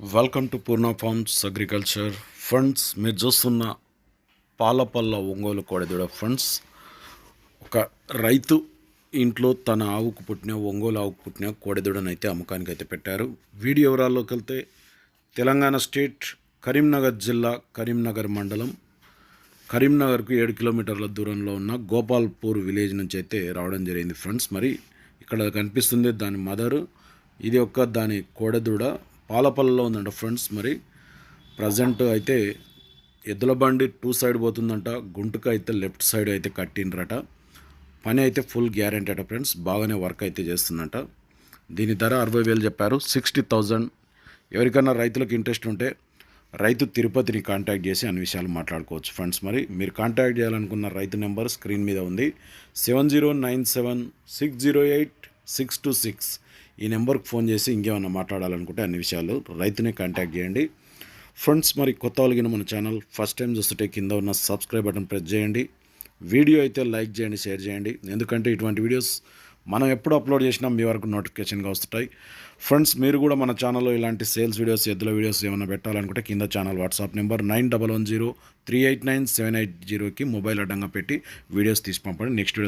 Welcome to Purna farms agriculture funds మీరు చూస్తున్న పాలపల్ల Ongole కోడెదూడ funds ఒక రైతు ఇంట్లో తన ఆవుకు పుట్టిన ఒంగోలు ఆవుకు పుట్టిన కోడెదూడను అయితే అమ్మకానికి అయితే పెట్టారు. వీడియో వివరాల్లోకి వెళ్తే తెలంగాణ స్టేట్ కరీంనగర్ జిల్లా కరీంనగర్ మండలం. కరీంనగర్కు ఏడు కిలోమీటర్ల దూరంలో ఉన్న గోపాల్పూర్ విలేజ్ నుంచి అయితే రావడం జరిగింది ఫ్రెండ్స్ మరి ఇక్కడ కనిపిస్తుంది దాని మదరు. ఇది ఒక దాని కోడెదూడ పాలపల్లలో ఉందంట ఫ్రెండ్స్ మరి. ప్రజెంట్ అయితే ఎద్దుల బండి టూ సైడ్ పోతుందంట గుంటుక అయితే లెఫ్ట్ సైడ్ అయితే కట్టిండ్రట. పని అయితే ఫుల్ గ్యారంటీ అట ఫ్రెండ్స్ బాగానే వర్క్ అయితే చేస్తుందంట. దీని ధర అరవై వేలు చెప్పారు సిక్స్టీ థౌజండ్. ఎవరికైనా రైతులకు ఇంట్రెస్ట్ ఉంటే రైతు తిరుపతిని కాంటాక్ట్ చేసి అన్ని విషయాలు మాట్లాడుకోవచ్చు ఫ్రెండ్స్ మరి. మీరు కాంటాక్ట్ చేయాలనుకున్న రైతు నెంబర్ స్క్రీన్ మీద ఉంది. Seven zero nine seven six zero eight six two six. ఈ నెంబర్కి ఫోన్ చేసి ఇంకేమైనా మాట్లాడాలనుకుంటే అన్ని విషయాలు రైతునే కాంటాక్ట్ చేయండి. ఫ్రెండ్స్ మరి కొత్త వాళ్ళగిన మన ఛానల్ ఫస్ట్ టైం చూస్తుంటే కింద ఉన్న సబ్స్క్రైబ్ బటన్ ప్రెస్ చేయండి. వీడియో అయితే లైక్ చేయండి షేర్ చేయండి. ఎందుకంటే ఇటువంటి వీడియోస్ మనం ఎప్పుడు అప్లోడ్ చేసినా మీ వరకు నోటిఫికేషన్గా వస్తుంటాయి. ఫ్రెండ్స్ మీరు కూడా మన ఛానల్లో ఇలాంటి సేల్స్ వీడియోస్ ఎద్దుల వీడియోస్ ఏమైనా పెట్టాలనుకుంటే కింద channel WhatsApp number nine double one zero three eight nine seven eight జీరోకి మొబైల్ అడ్డంగా పెట్టి వీడియోస్ తీసి పంపండి. Next video